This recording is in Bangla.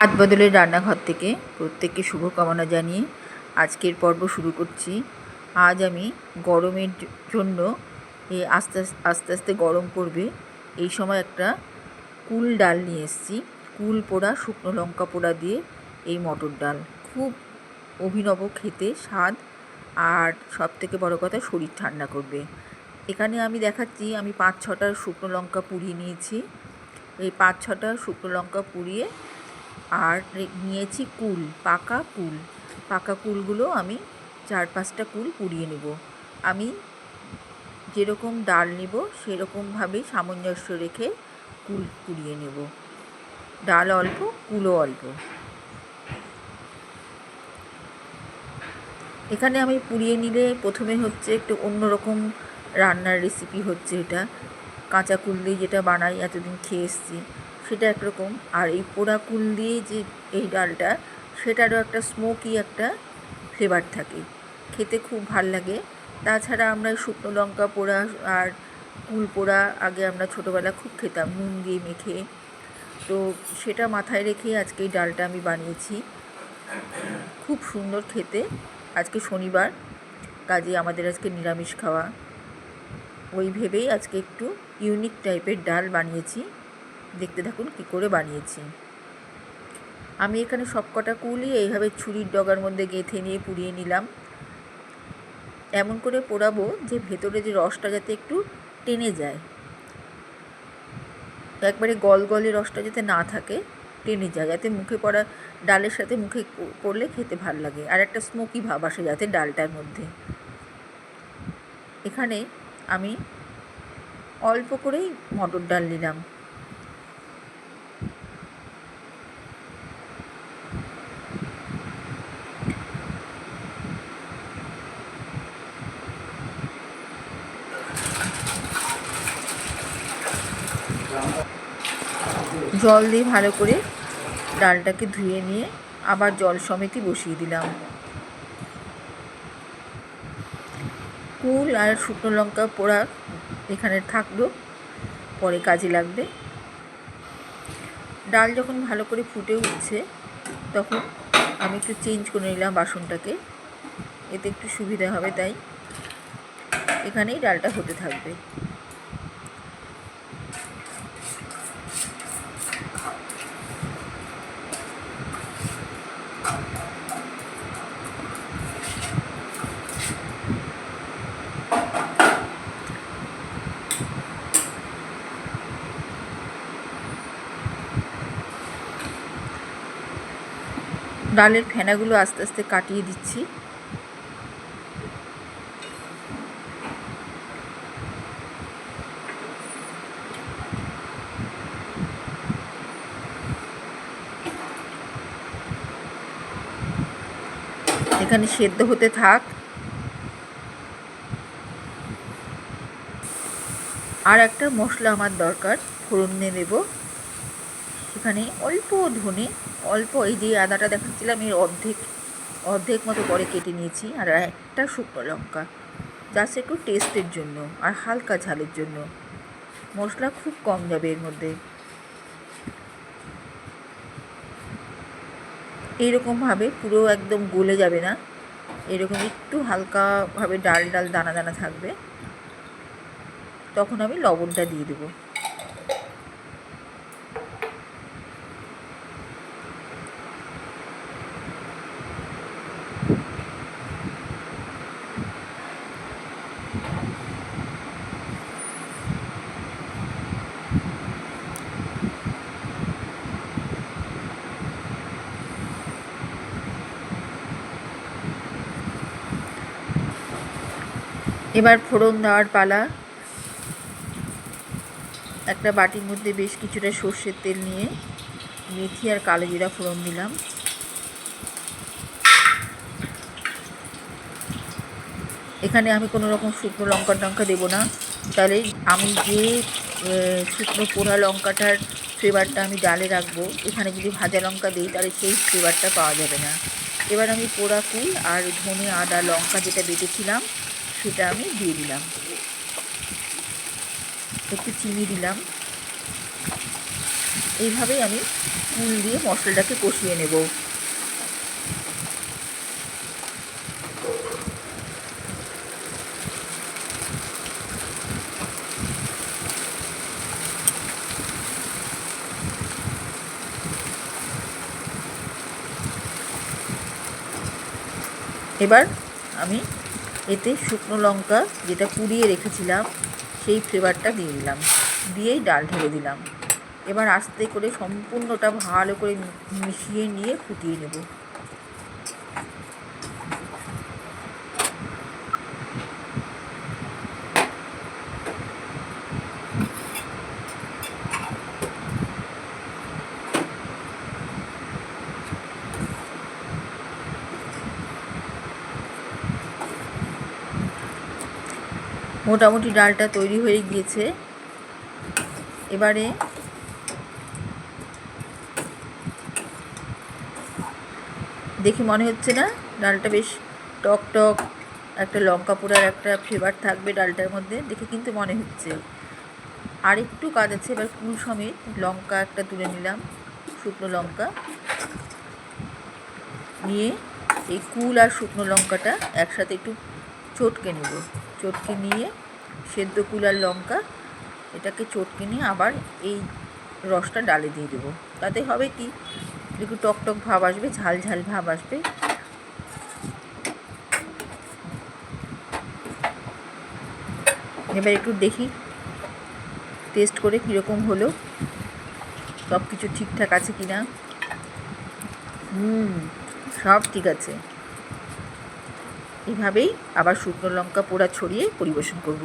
হাত বদলের রান্নাঘর থেকে প্রত্যেককে শুভকামনা জানিয়ে আজকের পর্ব শুরু করছি। আজ আমি গরমের জন্য এই আস্তে আস্তে আস্তে গরম পড়বে। এই সময় একটা কুল ডাল নিয়ে এসেছি। কুল পোড়া, শুকনো লঙ্কা পোড়া দিয়ে এই মটর ডাল। খুব অভিনব খেতে, স্বাদ আর সব থেকে বড় কথা শরীর ঠান্ডা করবে। এখানে আমি দেখাচ্ছি, আমি পাঁচ ছটা শুকনো লঙ্কা পুড়িয়ে নিয়েছি। এই পাঁচ ছটা শুকনো লঙ্কা পুড়িয়ে আর নিয়েছি কুল, পাকা কুল। পাকা কুলগুলো আমি চার পাঁচটা কুল পুড়িয়ে নেব। আমি যেরকম ডাল নেব, সেরকমভাবেই সামঞ্জস্য রেখে কুল পুড়িয়ে নেব। ডাল অল্প, কুলও অল্প। এখানে আমি পুড়িয়ে নিলে প্রথমে হচ্ছে একটু অন্যরকম রান্নার রেসিপি হচ্ছে এটা। কাঁচা কুল দিয়ে যেটা বানাই, এতদিন খেয়ে এসেছি। সেটা একরকম। আর এই পোড়া কুল দিয়ে যে এই ডালটা, সেটারও একটা স্মোকি একটা ফ্লেভার থাকে। খেতে খুব ভালো লাগে। তাছাড়া আমরা শুকনো লঙ্কা পোড়া আর কুল পোড়া আগে আমরা ছোটোবেলা খুব খেতাম, নুন দিয়ে মেখে। তো সেটা মাথায় রেখে আজকে এই ডালটা আমি বানিয়েছি। খুব সুন্দর খেতে। আজকে শনিবার, কাজে আমাদের আজকে নিরামিষ খাওয়া। ওই ভেবেই আজকে একটু ইউনিক টাইপের ডাল বানিয়েছি। দেখতে থাকুন কী করে বানিয়েছি। আমি এখানে সবকটা কুলই এইভাবে ছুরির ডগার মধ্যে গেঁথে নিয়ে পুড়িয়ে নিলাম। এমন করে পোড়াবো যে ভেতরে যে রসটা যাতে একটু টেনে যায়। একবারে গল গলে রসটা যাতে না থাকে, টেনে যায়। যাতে মুখে পড়া ডালের সাথে মুখে পড়লে খেতে ভালো লাগে। আর একটা স্মোকি ভাব আসে যাতে ডালটার মধ্যে। এখানে আমি অল্প করেই মটর ডাল নিলাম। জল দিয়ে ভালো করে ডালটাকে ধুয়ে নিয়ে আবার জল সমেতই বসিয়ে দিলাম। কুল আর শুকনো লঙ্কা পোড়া এখানে থাকল, পরে কাজে লাগবে। ডাল যখন ভালো করে ফুটে উঠছে, তখন আমি একটু চেঞ্জ করে নিলাম বাসনটাকে। এতে একটু সুবিধা হবে, তাই এখানেই ডালটা হতে থাকবে। ডালের ফেনাগুলো আস্তে আস্তে কাটিয়ে দিচ্ছি। এখানে সেদ্ধ হতে থাক। আর একটা মশলা আমার দরকার, ফোড়ন দেবো। সেখানে অল্প ধনে অল্প এই যে আদাটা দেখাচ্ছিলাম, এর অর্ধেক অর্ধেক মতো করে কেটে নিয়েছি, আর একটা শুকনো লঙ্কা জাস্ট একটু টেস্টের জন্য, আর হালকা ঝালের জন্য। মশলা খুব কম যাবে এর মধ্যে। এইরকমভাবে পুরো একদম গলে যাবে না। এরকম একটু হালকাভাবে ডাল ডাল, দানা দানা থাকবে। তখন আমি লবণটা দিয়ে দেবো। এবার ফোড়ন দেওয়ার পালা। একটা বাটির মধ্যে বেশ কিছুটা সর্ষের তেল নিয়ে মেথি আর কালো জিরা ফোড়ন দিলাম। এখানে আমি কোনো রকম শুকনো লঙ্কা টঙ্কা দেবো না। তাহলে আমি যে শুকনো পোড়া লঙ্কাটার ফ্লেভারটা আমি ডালে রাখব, এখানে যদি ভাজা লঙ্কা দিই, তাহলে সেই ফ্লেভারটা পাওয়া যাবে না। এবার আমি পোড়া কুল আর ধনে, আদা, লঙ্কা যেটা বেটেছিলাম সেটা আমি দিয়ে দিলাম। একটু চিনি দিলাম। এইভাবেই আমি কুল দিয়ে মশলাটাকে কষিয়ে নেব। এবার আমি এতে শুকনো লঙ্কা যেটা পুড়িয়ে রেখেছিলাম, সেই ফ্লেভারটা দিয়ে দিলাম। দিয়েই ডাল ঢেলে দিলাম। এবার আস্তে করে সম্পূর্ণটা ভালো করে মিশিয়ে নিয়ে ফুটিয়ে নেব। মোটামুটি ডালটা তৈরি হয়ে গিয়েছে। এবারে দেখে মনে হচ্ছে না ডালটা বেশ টক টক, একটা লঙ্কা পোড়ার একটা ফ্লেভার থাকবে ডালটার মধ্যে, দেখে কিন্তু মনে হচ্ছে। আর একটু কাজ আছে, এবার কুল সমেত লঙ্কা একটা তুলে নিলাম, শুকনো লঙ্কা। নিয়ে এই কুল আর শুকনো লঙ্কাটা একসাথে একটু চটকে নেব। চটকে নিয়ে, সেদ্ধ কুলার লঙ্কা, এটাকে চটকে নিয়ে আবার এই রসটা ডালে দিয়ে দেবো। তাতে হবে কি? একটু টক টক ভাব আসবে, ঝাল ঝাল ভাব আসবে। এবার একটু দেখি, টেস্ট করে কীরকম হলো? সব কিছু ঠিকঠাক আছে কি না হুম, সব ঠিক আছে। এভাবেই আবার শুকনো লঙ্কা পোড়া ছড়িয়ে পরিবেশন করব।